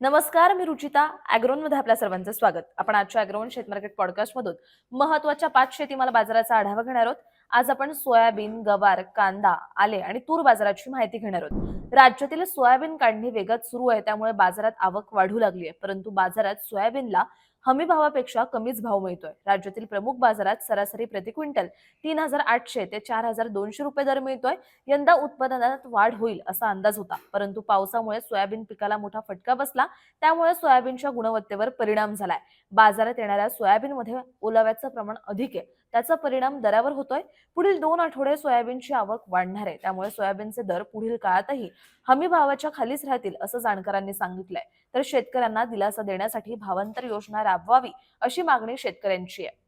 नमस्कार मी रुचिता अॅग्रोनमध्ये आपल्या सर्वांचं स्वागत. आपण आजच्या अॅग्रोन शेत मार्केट पॉडकास्टमधून महत्त्वाच्या पाच शेतीमाल बाजाराचा आढावा घेणार आहोत. आज आपण सोयाबीन गवार कांदा आले आणि तूर बाजाराची माहिती घेणार आहोत. राज्यातील सोयाबीन काढणी वेगात सुरू आहे त्यामुळे बाजारात आवक वाढू लागली आहे. परंतु बाजारात सोयाबीनला हमी भावापेक्षा कमीच भाव मिळतोय. राज्यातील प्रमुख बाजारात सरासरी प्रति क्विंटल तीन हजार आठशे ते चार हजार दोनशे रुपये दर मिळतोय. यंदा उत्पादनात वाढ होईल असा अंदाज होता. परंतु पावसामुळे सोयाबीन पिकाला मोठा फटका बसला. त्यामुळे सोयाबीनच्या गुणवत्तेवर परिणाम झालाय. बाजारात येणाऱ्या सोयाबीनमध्ये ओलाव्याचं प्रमाण अधिक आहे. त्याचा परिणाम दरावर होतोय. पुढील दोन आठवडे सोयाबीनची आवक वाढणार आहे. त्यामुळे सोयाबीनचे दर पुढील काळातही हमी भावाच्या खालीच राहतील असं जाणकारांनी सांगितलंय. तर शेतकऱ्यांना दिलासा देण्यासाठी भावांतर योजना राबवावी अशी मागणी शेतकऱ्यांची आहे.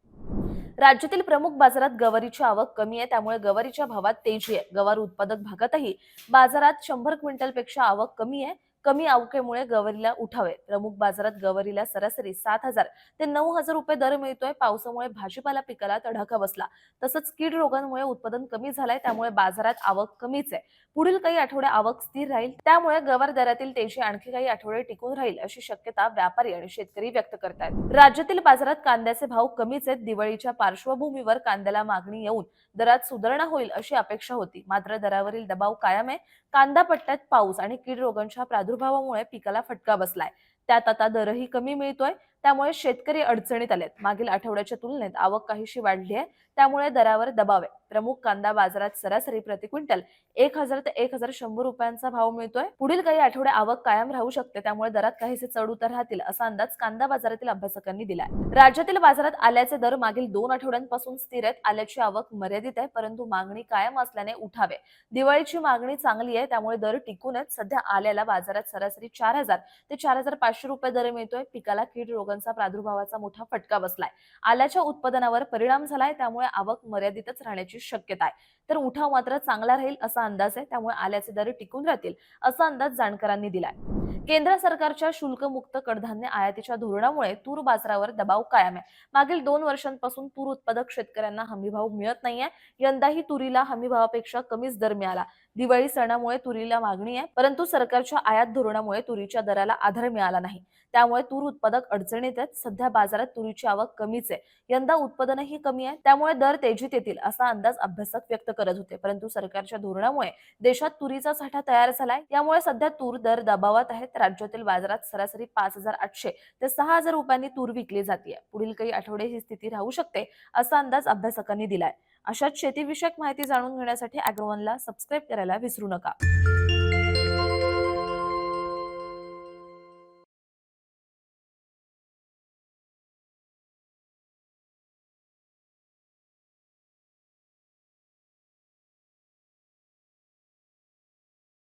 राज्यातील प्रमुख बाजारात गवारीची आवक कमी आहे. त्यामुळे गवारीच्या भावात तेजी आहे. गवार उत्पादक भागातही बाजारात शंभर क्विंटलपेक्षा आवक कमी आहे. कमी आवकेमुळे गवारीला उठावे. प्रमुख बाजारात गवारीला सरासरी सात हजार ते नऊ हजार रुपये दर मिळतोय. पावसामुळे भाजीपाला पिकाला तडाखा बसला. तसंच कीड रोगांमुळे उत्पादन कमी झालंय. त्यामुळे बाजारात आवक कमीच आहे. पुढील काही आठवडे आवक स्थिर राहील. त्यामुळे गवार दरातील तेजी आणखी काही आठवडे टिकून राहील अशी शक्यता व्यापारी आणि शेतकरी व्यक्त करतायत राज्यातील बाजारात कांद्याचे भाव कमीच आहेत. दिवाळीच्या पार्श्वभूमीवर कांद्याला मागणी येऊन दरात सुधारणा होईल अशी अपेक्षा होती. मात्र दरावरील दबाव कायम आहे. कांदा पट्ट्यात पाऊस आणि कीड रोगांच्या प्रादुर्भावामुळे पिकाला फटका बसलाय. त्यात आता दरही कमी मिळतोय. त्यामुळे शेतकरी अडचणीत आलेत. मागील आठवड्याच्या तुलनेत आवक काहीशी वाढली आहे. त्यामुळे दरावर दबाव आहे. प्रमुख कांदा बाजारात सरासरी प्रति क्विंटल एक हजार ते एक हजार शंभर रुपयांचा भाव मिळतोय. पुढील काही आठवडे आवक कायम राहू शकते. त्यामुळे दरात काहीसे चढ उतार राहतील असा अंदाज कांदा बाजारातील अभ्यासकांनी दिलाय. राज्यातील बाजारात आल्याचे दर मागील दोन आठवड्यांपासून स्थिर आहेत. आल्याची आवक मर्यादित आहे. परंतु मागणी कायम असल्याने उठावे. दिवाळीची मागणी चांगली आहे. त्यामुळे दर टिकूनच सध्या आल्याला बाजारात सरासरी चार हजार ते चार हजार पाचशे रुपये दर मिळतोय. पिकाला कीड रोगांचा प्रादुर्भावाचा मोठा फटका बसलाय. आल्याच्या उत्पादनावर परिणाम झालाय त्यामुळे आवक मर्यादितच राहण्याची शक्यता आहे. तर उठाव मात्र चांगला राहील असा अंदाज आहे त्यामुळे आल्याचे दर टिकून राहतील असा अंदाज जाणकारांनी दिलाय. केंद्र सरकारच्या शुल्कमुक्त कडधान्य आयातीच्या धोरणामुळे तूर बाजारावर दबाव कायम आहे. मागील दोन वर्षांपासून तूर उत्पादक शेतकऱ्यांना हमीभाव मिळत नाहीये. यंदाही तुरीला हमीभावापेक्षा कमीच दर मिळाला. दिवाळी सणामुळे तुरीला मागणी आहे परंतु सरकारच्या आयात धोरणामुळे तुरीच्या दराला आधार मिळाला नाही. त्यामुळे तूर उत्पादक अडचणीत आहेत. सध्या बाजारात तुरीची आवक कमीच आहे. यंदा उत्पादनही कमी आहे. त्यामुळे दर तेजीत येतील असा अंदाज अभ्यासक व्यक्त करत होते. परंतु सरकारच्या धोरणामुळे देशात तुरीचा साठा तयार झालाय. यामुळे सध्या तूर दर दबावात आहे. आहेत. राज्यातील बाजारात सरासरी पाच हजार आठशे ते सहा हजार रुपयांनी तूर विकली जाते पुढील काही आठवडे ही स्थिती राहू शकते असा अंदाज अभ्यासकांनी दिलाय. अशाच शेतीविषयक माहिती जाणून घेण्यासाठी अॅग्रोवनला सबस्क्राईब करायला विसरू नका.